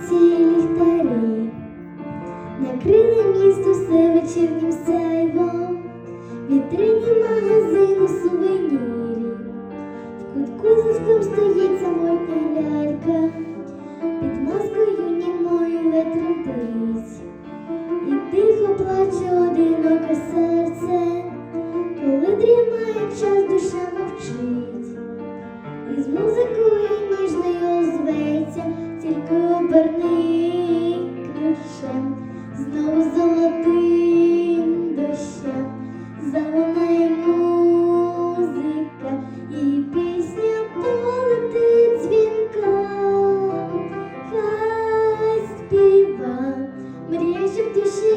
станції ліхтарі, накрили місто все вечірнім сяйвом, вітрині магазину сувенірів, в кутку за зиском стоїть самотня лялька, під маскою німою витримтись, і тихо плаче одиноке серце, коли дрімає час, душа мовчить, і з музикою.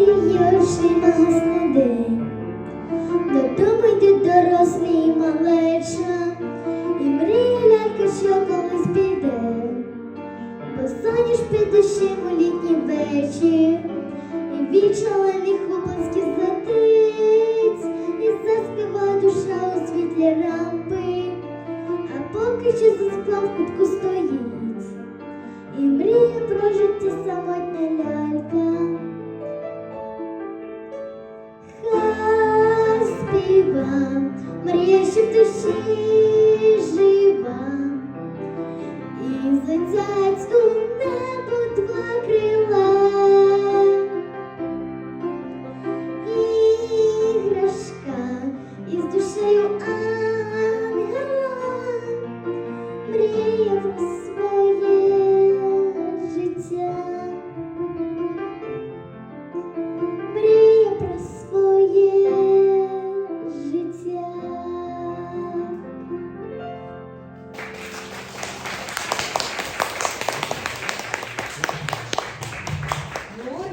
мрієш і магасне день. Додумайте дорослі малеча, і мрія лялька, що колись піде, бо соняш під дощем у літній вечір, і від шалених обласків затиць, і заспіва душа у світлі рампи, а поки що за склав кутку стоїть, і мріє про життя. Deixe do